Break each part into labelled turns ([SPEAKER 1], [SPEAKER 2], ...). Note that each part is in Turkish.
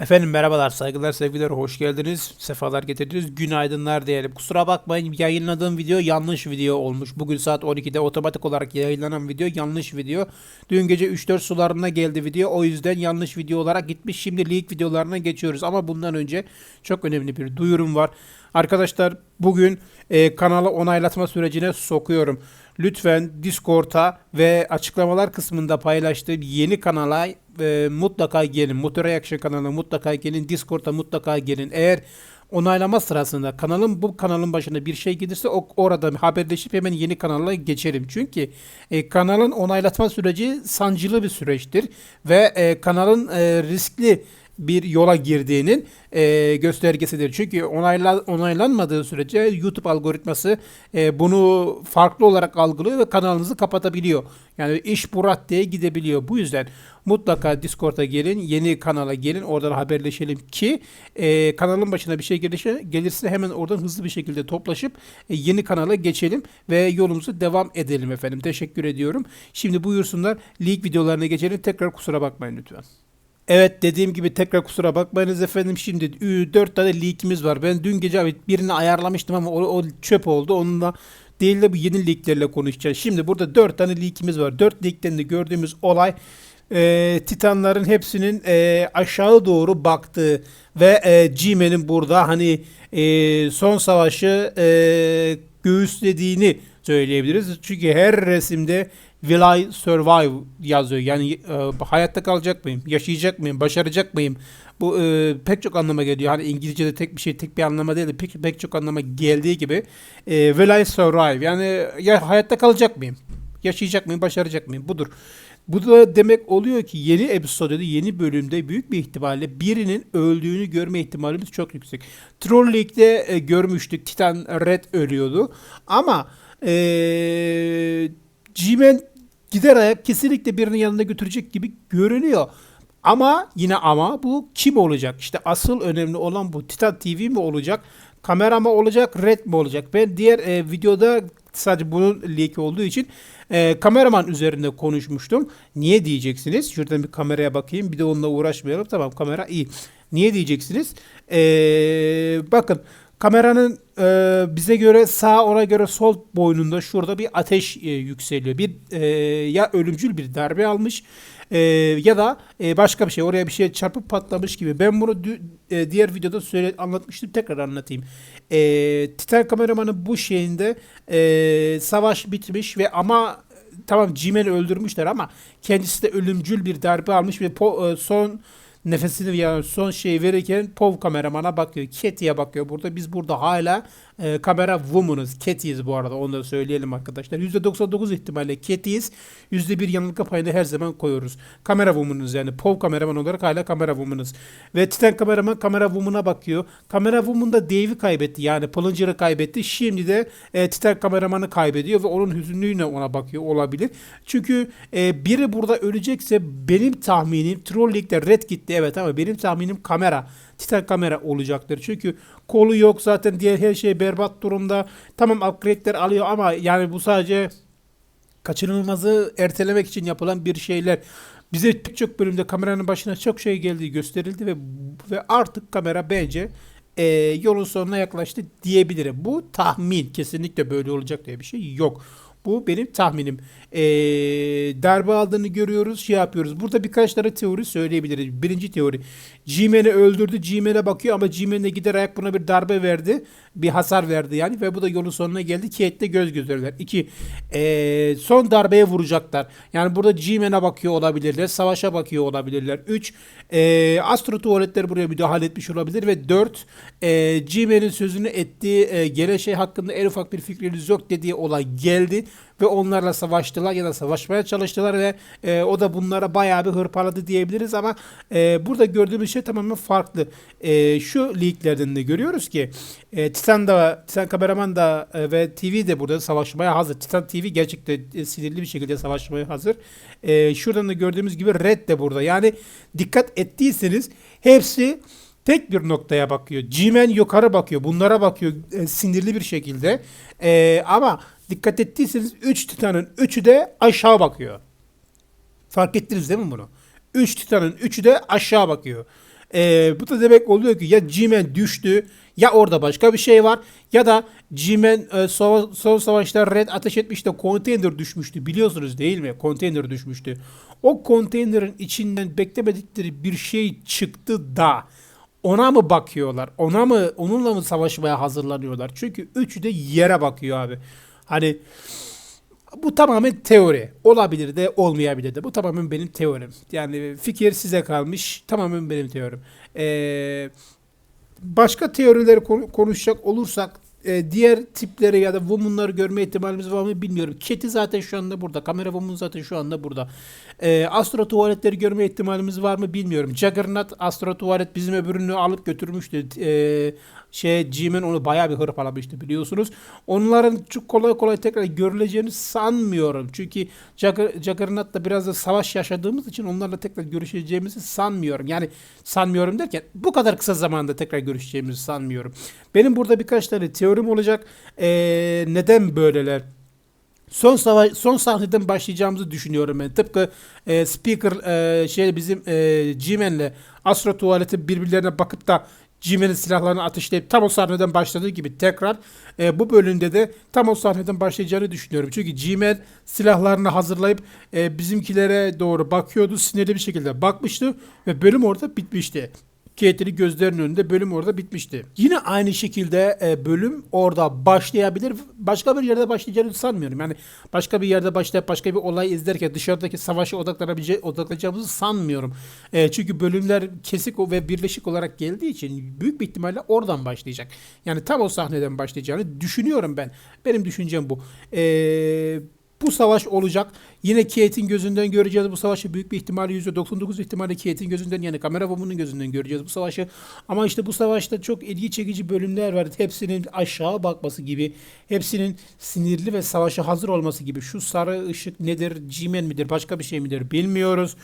[SPEAKER 1] Efendim merhabalar, saygılar, sevgiler, hoş geldiniz, sefalar getirdiniz, günaydınlar diyelim. Kusura bakmayın yayınladığım video yanlış video olmuş. Bugün saat 12'de otomatik olarak yayınlanan video yanlış video. Dün gece 3-4 sularına geldi video, o yüzden yanlış video olarak gitmiş. Şimdi leak videolarına geçiyoruz ama bundan önce çok önemli bir duyurum var. Arkadaşlar bugün e, kanalı onaylatma sürecine sokuyorum. Lütfen Discord'a ve açıklamalar kısmında paylaştığım yeni kanala e, mutlaka gelin. Motor Action kanalına mutlaka gelin. Discord'a mutlaka gelin. Eğer onaylama sırasında kanalın bu kanalın başına bir şey gelirse o, orada haberleşip hemen yeni kanala geçerim. Çünkü e, kanalın onaylatma süreci sancılı bir süreçtir ve e, kanalın e, riskli bir yola girdiğinin e, göstergesidir. Çünkü onayla, onaylanmadığı sürece YouTube algoritması e, bunu farklı olarak algılıyor ve kanalınızı kapatabiliyor. Yani iş bu raddeye gidebiliyor. Bu yüzden mutlaka Discord'a gelin, yeni kanala gelin, oradan haberleşelim ki e, kanalın başına bir şey gelirse, gelirse hemen oradan hızlı bir şekilde toplaşıp e, yeni kanala geçelim ve yolumuzu devam edelim efendim. Teşekkür ediyorum. Şimdi buyursunlar leak videolarına geçelim. Tekrar kusura bakmayın lütfen. Evet dediğim gibi tekrar kusura bakmayınız efendim. Şimdi 4 tane leakimiz var. Ben dün gece birini ayarlamıştım ama o, o çöp oldu. Onunla değil de bu yeni leaklerle konuşacağız. Şimdi burada 4 tane leakimiz var. 4 leakten de gördüğümüz olay e, Titanların hepsinin e, aşağı doğru baktığı ve e, G-Man'in burada hani e, son savaşı e, göğüslediğini söyleyebiliriz. Çünkü her resimde Will I survive yazıyor. Yani e, hayatta kalacak mıyım? Yaşayacak mıyım? Başaracak mıyım? Bu e, pek çok anlama geliyor. Hani İngilizce'de tek bir şey, tek bir anlama değil de pek, pek çok anlama geldiği gibi. E, will I survive? Yani ya hayatta kalacak mıyım? Yaşayacak mıyım? Başaracak mıyım? Budur. Bu da demek oluyor ki yeni episodede, yeni bölümde büyük bir ihtimalle birinin öldüğünü görme ihtimalimiz çok yüksek. Troll League'de e, görmüştük. Titan Red ölüyordu. Ama eee G-Man gider ayak kesinlikle birinin yanına götürecek gibi görünüyor. Ama yine ama bu kim olacak? İşte asıl önemli olan bu. Titan TV mi olacak? Kamera mı olacak? Red mi olacak? Ben diğer e, videoda sadece bunun leak olduğu için e, kameraman üzerinde konuşmuştum. Niye diyeceksiniz? Şuradan bir kameraya bakayım. Bir de onunla uğraşmayalım. Tamam kamera iyi. Niye diyeceksiniz? E, bakın Kameranın e, bize göre sağ ona göre sol boynunda şurada bir ateş e, yükseliyor. Bir e, ya ölümcül bir darbe almış e, ya da e, başka bir şey oraya bir şey çarpıp patlamış gibi. Ben bunu e, diğer videoda söyle anlatmıştım tekrar anlatayım. E, Titan kameramanın bu şeyinde e, savaş bitmiş ve ama tamam Jimen'i öldürmüşler ama kendisi de ölümcül bir darbe almış ve po, e, son nefesini yani son şey verirken Pov kameramana bakıyor. Keti'ye bakıyor burada. Biz burada hala e, kamera woman'ız. Keti'yiz bu arada. Onu da söyleyelim arkadaşlar. %99 ihtimalle Keti'yiz. %1 yanılgı payını her zaman koyuyoruz. Kamera woman'ız yani. Pov kameraman olarak hala kamera woman'ız. Ve Titan kameraman kamera woman'a bakıyor. Kamera woman da Dave'i kaybetti. Yani Pullinger'ı kaybetti. Şimdi de e, Titan kameramanı kaybediyor ve onun hüzünlüğüne ona bakıyor olabilir. Çünkü e, biri burada ölecekse benim tahminim Troll League'de Red gitti evet ama benim tahminim kamera. Titan kamera olacaktır. Çünkü kolu yok zaten diğer her şey berbat durumda. Tamam upgrade'ler alıyor ama yani bu sadece kaçınılmazı ertelemek için yapılan bir şeyler. Bize pek çok bölümde kameranın başına çok şey geldiği gösterildi ve ve artık kamera bence e, yolun sonuna yaklaştı diyebilirim. Bu tahmin kesinlikle böyle olacak diye bir şey yok. Bu benim tahminim. Ee, darbe aldığını görüyoruz, şey yapıyoruz. Burada birkaç tane teori söyleyebiliriz. Birinci teori. G-Man'i öldürdü. G-Man'e bakıyor ama G-Man'e gider ayak buna bir darbe verdi. Bir hasar verdi yani ve bu da yolun sonuna geldi. Kate'le göz gözeler. İki. Ee, son darbeye vuracaklar. Yani burada G-Man'e bakıyor olabilirler. Savaşa bakıyor olabilirler. Üç. E, Astro tuvaletler buraya müdahale etmiş olabilir ve dört. E, G-Man'in sözünü ettiği e, gene şey hakkında en ufak bir fikriniz yok dediği olay geldi ve onlarla savaştılar ya da savaşmaya çalıştılar ve e, o da bunlara bayağı bir hırpaladı diyebiliriz ama e, burada gördüğümüz şey tamamen farklı. E, şu leaklerden de görüyoruz ki e, Titan da Titan kameraman da e, ve TV de burada savaşmaya hazır. Titan TV gerçekten e, sinirli bir şekilde savaşmaya hazır. E, şuradan da gördüğümüz gibi Red de burada. Yani dikkat ettiyseniz hepsi tek bir noktaya bakıyor. G-Man yukarı bakıyor. Bunlara bakıyor e, sinirli bir şekilde. E, ama dikkat ettiyseniz 3 Titan'ın 3'ü de aşağı bakıyor. Fark ettiniz değil mi bunu? 3 Titan'ın 3'ü de aşağı bakıyor. Ee, bu da demek oluyor ki ya G-Man düştü ya orada başka bir şey var ya da G-Man e, son, son savaşta Red ateş etmişti konteyner düşmüştü biliyorsunuz değil mi? Konteyner düşmüştü. O konteynerin içinden beklemedikleri bir şey çıktı da ona mı bakıyorlar? Ona mı onunla mı savaşmaya hazırlanıyorlar? Çünkü üçü de yere bakıyor abi. Hani bu tamamen teori. Olabilir de olmayabilir de. Bu tamamen benim teorim. Yani fikir size kalmış. Tamamen benim teorim. Ee, başka teorileri konu- konuşacak olursak e, diğer tipleri ya da woman'ları görme ihtimalimiz var mı bilmiyorum. Cat'i zaten şu anda burada. Kamera woman zaten şu anda burada. E, astro tuvaletleri görme ihtimalimiz var mı bilmiyorum. Juggernaut astro tuvalet bizim öbürünü alıp götürmüştü. E, şey G-Man onu bayağı bir hırpalamıştı biliyorsunuz. Onların çok kolay kolay tekrar görüleceğini sanmıyorum. Çünkü Jugger, Juggernaut'la biraz da savaş yaşadığımız için onlarla tekrar görüşeceğimizi sanmıyorum. Yani sanmıyorum derken bu kadar kısa zamanda tekrar görüşeceğimizi sanmıyorum. Benim burada birkaç tane teorim olacak. Ee, neden böyleler? Son savaş son sahneden başlayacağımızı düşünüyorum ben. Tıpkı e, Speaker e, şey bizim e, G-Man'le Astro Tuvalet'i birbirlerine bakıp da G-Man'in silahlarını ateşleyip tam o sahneden başladığı gibi tekrar e, bu bölümde de tam o sahneden başlayacağını düşünüyorum. Çünkü G-Man silahlarını hazırlayıp e, bizimkilere doğru bakıyordu. Sinirli bir şekilde bakmıştı ve bölüm orada bitmişti. Kate'nin gözlerinin önünde bölüm orada bitmişti. Yine aynı şekilde e, bölüm orada başlayabilir. Başka bir yerde başlayacağını sanmıyorum. Yani başka bir yerde başlayıp başka bir olay izlerken dışarıdaki savaşa odaklanabilece- odaklanacağımızı sanmıyorum. E, çünkü bölümler kesik ve birleşik olarak geldiği için büyük bir ihtimalle oradan başlayacak. Yani tam o sahneden başlayacağını düşünüyorum ben. Benim düşüncem bu. Eee bu savaş olacak. Yine Kate'in gözünden göreceğiz bu savaşı. Büyük bir ihtimalle %99 ihtimalle Kate'in gözünden yani kamera woman'ın gözünden göreceğiz bu savaşı. Ama işte bu savaşta çok ilgi çekici bölümler var. Hepsinin aşağı bakması gibi, hepsinin sinirli ve savaşa hazır olması gibi. Şu sarı ışık nedir, G-Man midir, başka bir şey midir bilmiyoruz.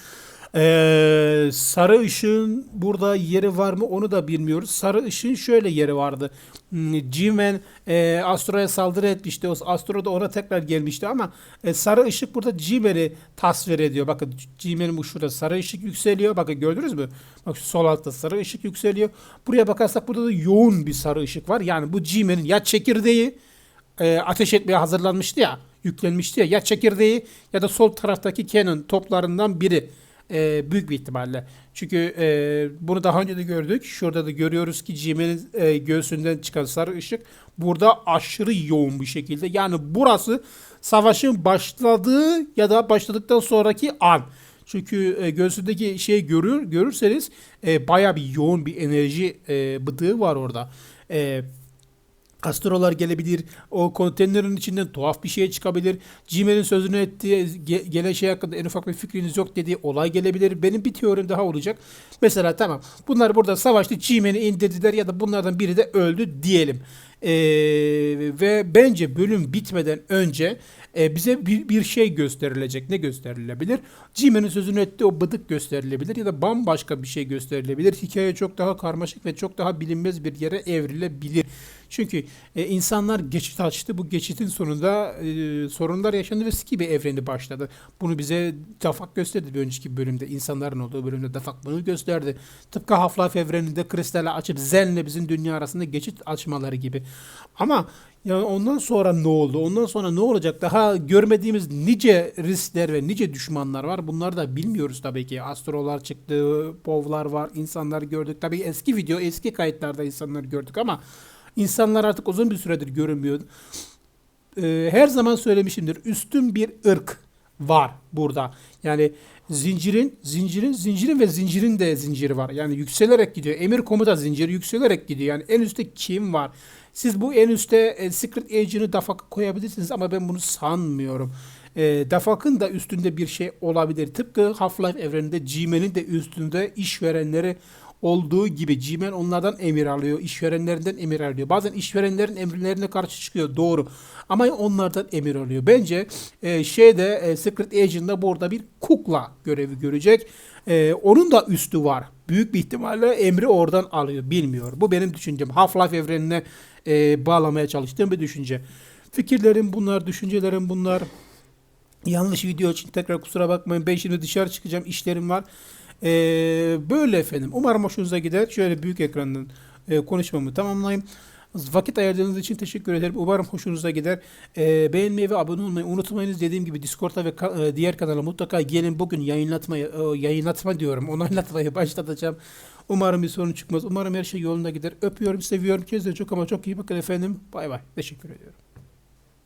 [SPEAKER 1] Ee, sarı ışığın burada yeri var mı onu da bilmiyoruz. Sarı ışığın şöyle yeri vardı. Hmm, G-Man e, Astro'ya saldırı etmişti. O Astro da ona tekrar gelmişti ama e, sarı ışık burada G-Man'i tasvir ediyor. Bakın G-Man'in şurada sarı ışık yükseliyor. Bakın gördünüz mü? Bak sol altta sarı ışık yükseliyor. Buraya bakarsak burada da yoğun bir sarı ışık var. Yani bu G-Man'in ya çekirdeği e, ateş etmeye hazırlanmıştı ya, yüklenmişti ya. Ya çekirdeği ya da sol taraftaki Canon toplarından biri. E, büyük bir ihtimalle. Çünkü e, bunu daha önce de gördük. Şurada da görüyoruz ki Jimen'in e, göğsünden çıkan sarı ışık burada aşırı yoğun bir şekilde. Yani burası savaşın başladığı ya da başladıktan sonraki an. Çünkü e, göğsündeki şeyi görür görürseniz e, baya bir yoğun bir enerji e, bıdığı var orada. E, Astrolar gelebilir. O konteynerin içinden tuhaf bir şey çıkabilir. Gmail'in sözünü ettiği ge- gelen şey hakkında en ufak bir fikriniz yok dediği olay gelebilir. Benim bir teorim daha olacak. Mesela tamam bunlar burada savaştı Gmail'i indirdiler ya da bunlardan biri de öldü diyelim. Ee, ve bence bölüm bitmeden önce e, bize bir, bir şey gösterilecek. Ne gösterilebilir? Jimen'in sözünü ettiği o bıdık gösterilebilir ya da bambaşka bir şey gösterilebilir. Hikaye çok daha karmaşık ve çok daha bilinmez bir yere evrilebilir. Çünkü e, insanlar geçit açtı. Bu geçitin sonunda e, sorunlar yaşandı ve Skibi evreni başladı. Bunu bize Dafak gösterdi bir önceki bölümde. İnsanların olduğu bölümde Dafak bunu gösterdi. Tıpkı Half-Life evreninde kristali açıp Zen'le bizim dünya arasında geçit açmaları gibi. Ama yani ondan sonra ne oldu? Ondan sonra ne olacak? Daha görmediğimiz nice riskler ve nice düşmanlar var. Bunları da bilmiyoruz tabii ki. Astrolar çıktı, povlar var, insanlar gördük. Tabii eski video, eski kayıtlarda insanlar gördük ama insanlar artık uzun bir süredir görünmüyordu. Ee, her zaman söylemişimdir. Üstün bir ırk var burada. Yani zincirin, zincirin, zincirin ve zincirin de zinciri var. Yani yükselerek gidiyor. Emir komuta zinciri yükselerek gidiyor. Yani en üstte kim var? Siz bu en üstte e, Secret Age'ini Dafak'a koyabilirsiniz ama ben bunu sanmıyorum. E, Dafak'ın da üstünde bir şey olabilir. Tıpkı Half-Life evreninde G-Man'in de üstünde işverenleri olduğu gibi G-Man onlardan emir alıyor. işverenlerinden emir alıyor. Bazen işverenlerin emirlerine karşı çıkıyor. Doğru. Ama onlardan emir alıyor. Bence e, şeyde e, Secret Agent'da burada bir kukla görevi görecek. E, onun da üstü var. Büyük bir ihtimalle emri oradan alıyor. Bilmiyor. Bu benim düşüncem. Half-Life evrenine e, bağlamaya çalıştığım bir düşünce. Fikirlerim bunlar, düşüncelerim bunlar. Yanlış video için tekrar kusura bakmayın. Ben şimdi dışarı çıkacağım. işlerim var. Ee, böyle efendim. Umarım hoşunuza gider. Şöyle büyük ekrandan e, konuşmamı tamamlayayım. Vakit ayırdığınız için teşekkür ederim. Umarım hoşunuza gider. Ee, beğenmeyi ve abone olmayı unutmayınız. Dediğim gibi Discord'a ve ka- e, diğer kanala mutlaka gelin. Bugün yayınlatmayı, e, yayınlatma diyorum. Onaylatmayı başlatacağım. Umarım bir sorun çıkmaz. Umarım her şey yolunda gider. Öpüyorum, seviyorum. Kendinize çok ama çok iyi bakın efendim. Bay bay. Teşekkür ediyorum.